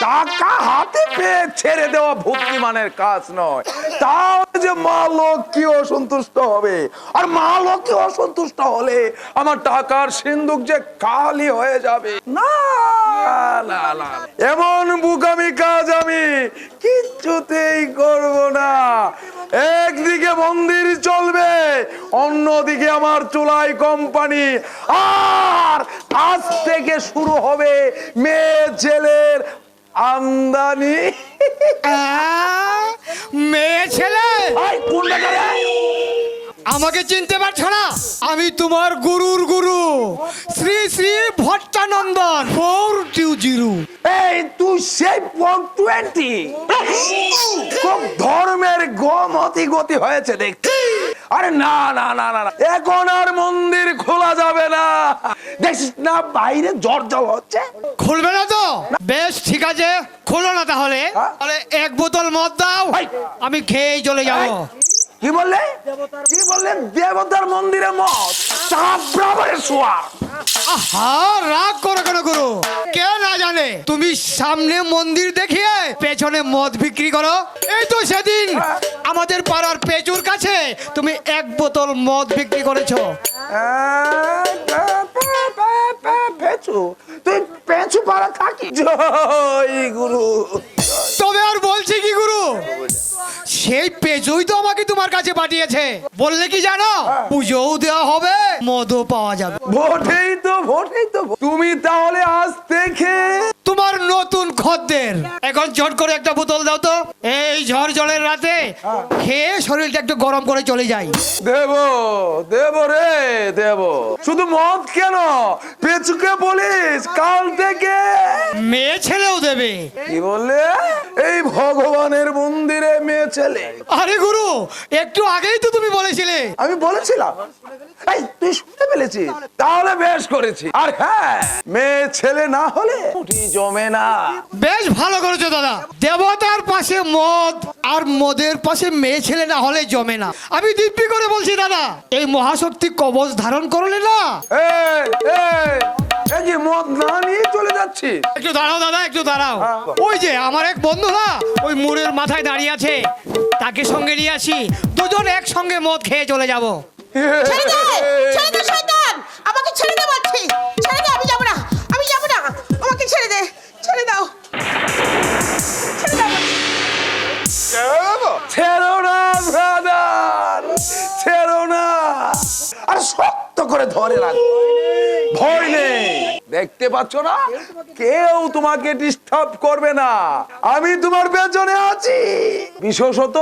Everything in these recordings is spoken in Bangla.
টাকা হাতে পেয়ে ছেড়ে দেওয়া ভক্তিমানের কাজ নয়। তাহলে যে মা লক্ষ্মী অসন্তুষ্ট হবে। আর মা লক্ষ্মী অসন্তুষ্ট হলে আমার টাকার সিন্ধুক যে খালি হয়ে যাবে। না। এমন বুকামি কাজ আমি কিচ্ছুতেই করব না। একদিকে মন্দির চলবে অন্যদিকে আমার চুলাই কোম্পানি। আর আজ থেকে শুরু হবে মেয়ে ছেলের আমদানি। মেয়ে ছেলে? আমাকে চিনতে পারছ না? আমি তোমার গুরুর গুরু Shri Shri Bhattanandan four two zero. এই তুই সেই টোয়েন্টি। খুব গমতি গতি হয়েছে দেখছি। আরে না না না না। এখন আর মন্দির খোলা যাবে না। দেখছিস না বাইরে জ্বর জল হচ্ছে। খুলবে না তো? বেশ ঠিক আছে। খুলো না তাহলে। হ্যাঁ? তাহলে এক বোতল মদ দাও। ভাই। আমি খেয়ে চলে যাব। কি বললে? কি বললেন? দেবতার মন্দিরে আহা রাগ করো কেন গুরু কে না জানে তুমি সামনে মন্দির দেখিয়ে পেছনে মদ বিক্রি করো এই তো সেদিন আমাদের পাড়ার পেঁচুর কাছে তুমি এক বোতল মদ বিক্রি করেছ পেঁচু তুই পেঁচু পাড়া থাকি জয় গুরু তবে আর বলছি কি গুরু? সেই পেজই তো আমাকে তোমার কাছে পাঠিয়েছে। বললে কি জানো? পুজোও দেওয়া হবে মদও পাওয়া যাবে। ভোটেই তো ভোটেই তো। তুমি তাহলে আজ থেকে তোমার নতুন খদ্দের। এখন চট করে একটা বোতল দাও তো। এই ঝড় জলের রাতে খেয়ে শরীরটা একটু গরম করে চলে যাই। দেব দেব রে দেব। শুধু মদ কেন? পেচুকে বলিস কাল থেকে মেয়ে ছেলেও দেবে। কি বললে? ভগবানের মন্দিরে মেয়ে ছেলে। আরে গুরু একটু আগেই তো তুমি বলেছিলে। আমি বলেছিলাম। এই তুই শুনতে তাহলে বেশ করেছি। আর হ্যাঁ মেয়ে ছেলে না হলে উঠি জমে না। বেশ ভালো করেছ দাদা। দেবতার পাশে মদ আর মদের পাশে মেয়ে ছেলে না হলে জমে না। আমি দিব্যি করে বলছি দাদা এই মহাশক্তি কবচ ধারণ করলে না? এই এই। এই যে মদ না নিয়ে চলে যাচ্ছি। একটু দাঁড়াও দাদা একটু দাঁড়াও। ওই যে আমার এক বন্ধু না ওই মুড়ের মাথায় দাঁড়িয়ে আছে। তাকে সঙ্গে নিয়ে আসি। দুজন একসঙ্গে মদ খেয়ে চলে যাব। ছেড়ে দে ছেড়ে দে শয়তান। আমাকে ছেড়ে দে বলছি। ছেড়ে দে আমি যাব না আমি যাব না। আমাকে ছেড়ে দে ছেড়ে দাও ছেড়ে দাও। ছেড়ো না ব্রাদার ছেড়ো না। আর শক্ত করে ধরে রাখো। ভয় নেই। দেখতে পাচ্ছ না? কেউ তোমাকে ডিস্টার্ব করবে না। আমি তোমার পেছনে আছি। বিশেষত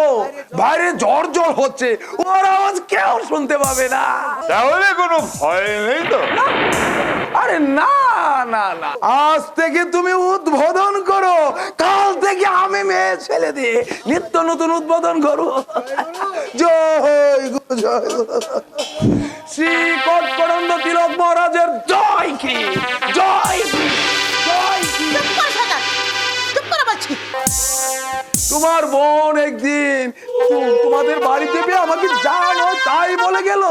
বাইরে জ্বর জ্বর হচ্ছে। ওর আওয়াজ কেউ শুনতে পাবে না। তাহলে কোনো ভয় নেই তো? আরে না আজ থেকে তুমি উদ্বোধন করো। কাল থেকে আমি মেয়ে ছেলে দিয়ে নিত্য নতুন উদ্বোধন করো। জয় জয়। শ্রী কটকরন্দ তিলক মহারাজের জয় কি? জয় তোমার বোন একদিন তোমাদের বাড়িতে পেয়ে আমাকে নয় তাই বলে গেল।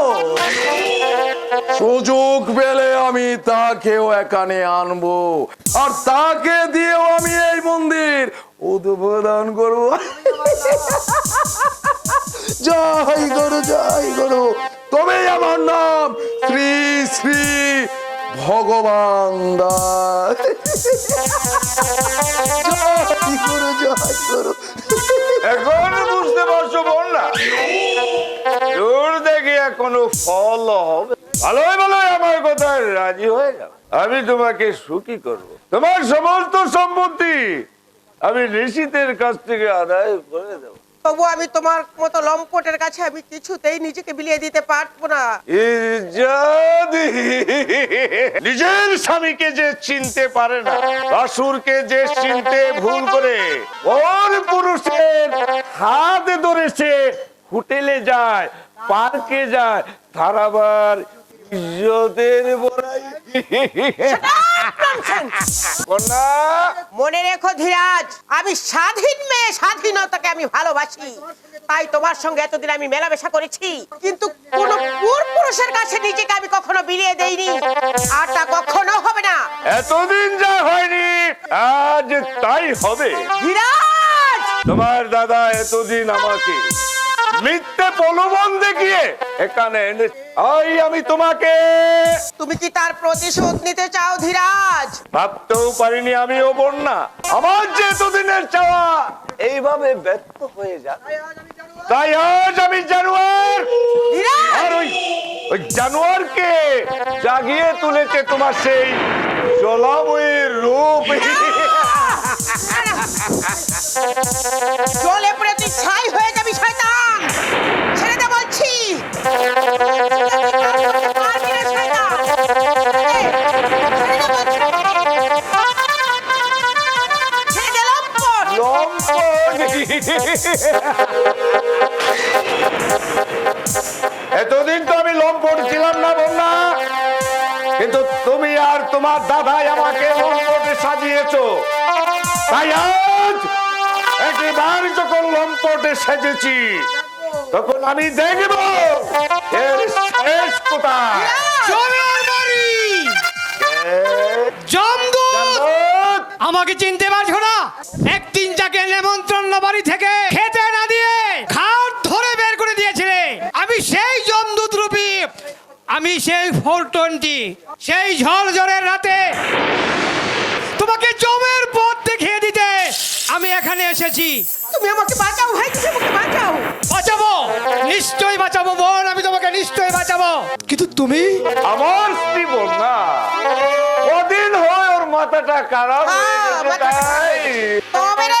সুযোগ পেলে আমি তাকেও এখানে আনব আর তাকে দিয়েও আমি এই মন্দির উদ্বোধন করব। জয় গুরু জয় গুরু। তবেই আমার নাম শ্রী শ্রী ভগবান দাস। জয় গুরু জয় গুরু। বুঝতে পারছ বোন না দূর দেখে এখনও ফল হবে। আমার রাজি হয়ে আমি তোমাকে সুখী করব। তোমার সমস্ত সম্পত্তি আমি নিশিতের কাছ থেকে আদায় করে দেবো। তবু আমি তোমার মতো লম্পটের কাছে আমি কিছুতেই নিজেকে বিলিয়ে দিতে পারব না। নিজের স্বামীকে যে চিনতে পারে না বাসুরকে যে চিনতে ভুল করে ওর পুরুষের হাত ধরে সে হোটেলে যায় পার্কে যায় তার আবার ইজ্জতের বড়াই কন্যা! মনে রেখো ধীরাজ আমি স্বাধীন মেয়ে স্বাধীনতাকে আমি ভালোবাসি। তাই তোমার সঙ্গে এতদিন আমি মেলামেশা করেছি। কিন্তু কোন পুরুষের কাছে নিজেকে আমি কখনো বিলিয়ে দেইনি। আর তা কখনো হবে না। এতদিন যা হয়নি আজ তাই হবে। ধীরাজ! তোমার দাদা এতদিন আমাকে মিথ্যে প্রলোভন দেখিয়ে এখানে এনে আই আমি তোমাকে তুমি কি তার প্রতিশোধ নিতে চাও ধীরাজ? ভাবতেও পারিনি আমিও বন্যা। আমার যে এতদিনের চাওয়া। এইভাবে ব্যর্থ হয়ে যাবে তাই আজ আমি জানোয়ার। আর ওই ওই জানোয়ারকে জাগিয়ে তুলেছে তোমার সেই জলাময়ের রূপ। জলে পড়ে তুই ছাই এতদিন তো আমি লম্পট ছিলাম না বন্যা। কিন্তু তুমি আর তোমার দাদাই আমাকে লম্পটে সাজিয়েছো। তাই আজ একবার যখন লম্পটে সেজেছি। তখন আমি দেখব এর শেষ কোথায়? আমাকে চিনতে পারছ না? নেমন্ত্রণ বাড়ি থেকে খেতে না দিয়ে খাট ধরে বের করে দিয়েছিলে। আমি সেই জমদূত রূপী আমি সেই ফোর টোয়েন্টি সেই ঝড় রাতে তোমাকে জমের পথ দেখিয়ে দিতে আমি এখানে এসেছি। তুমি আমাকে বাঁচাও ভাই তুমি আমাকে বাঁচাও। বাঁচাবো নিশ্চয়ই বাঁচাবো বোন আমি তোমাকে নিশ্চয়ই বাঁচাবো। কিন্তু তুমি? আমার স্ত্রী বন্যা কদিন হয় ওর মাথাটা খারাপ হয়ে হ্যাঁ, গেছে তাই। তবে রে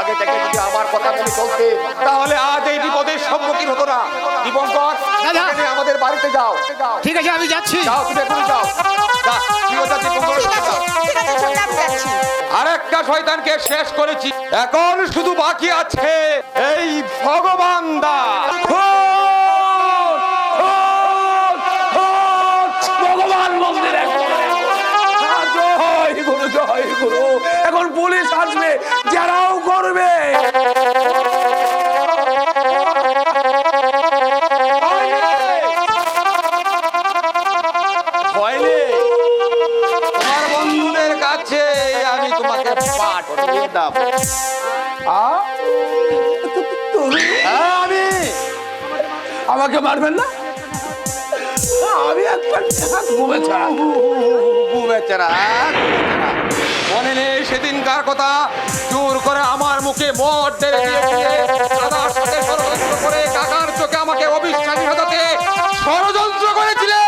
আগে থেকে যদি আমার কথা মনে চলতে তাহলে আজ এই বিপদের সম্মুখীন হতো না। দীপঙ্কর আমাদের বাড়িতে যাও। ঠিক আছে আমি যাচ্ছি। যাও তুমি যাও। শয়তানকে শেষ করেছি। এখন শুধু বাকি আছে এই ভগবান দা। পুলিশ আসবে যারাও করবে। বন্ধুদের কাছে আমি তোমাকে হ্যাঁ, আমাকে মারবেন না? আমি একবার ঘুমেছা ঘুমেছারা মনে নেই সেদিনকার কথা? জোর করে আমার মুখে মদ ঢেলে দিয়েছিলে। দাদার সাথে ষড়যন্ত্র করে কাকার চোখে আমাকে অবিশ্বাসী হতে ষড়যন্ত্র করেছিলে।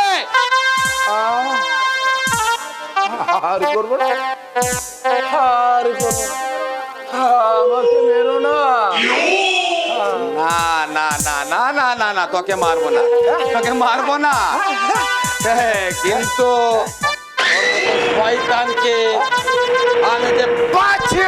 হার করব না। হার করব না। আমাকে মেরো না। না না না না না না না তোকে মারবো না। তোকে মারবো না। হ্যাঁ, কিন্তু শয়তানকে ভাঙতে পারছি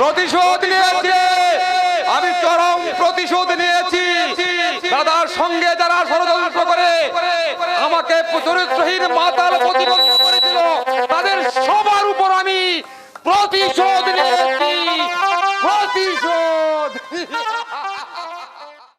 প্রতিশোধ নিয়েছে। আমি চরম প্রতিশোধ নিয়ে যাকে চরিত্রহীন মাতাল প্রতিবন্ধ করেছিল তাদের সবার উপর আমি প্রতিশোধ নিয়েছি। প্রতিশোধ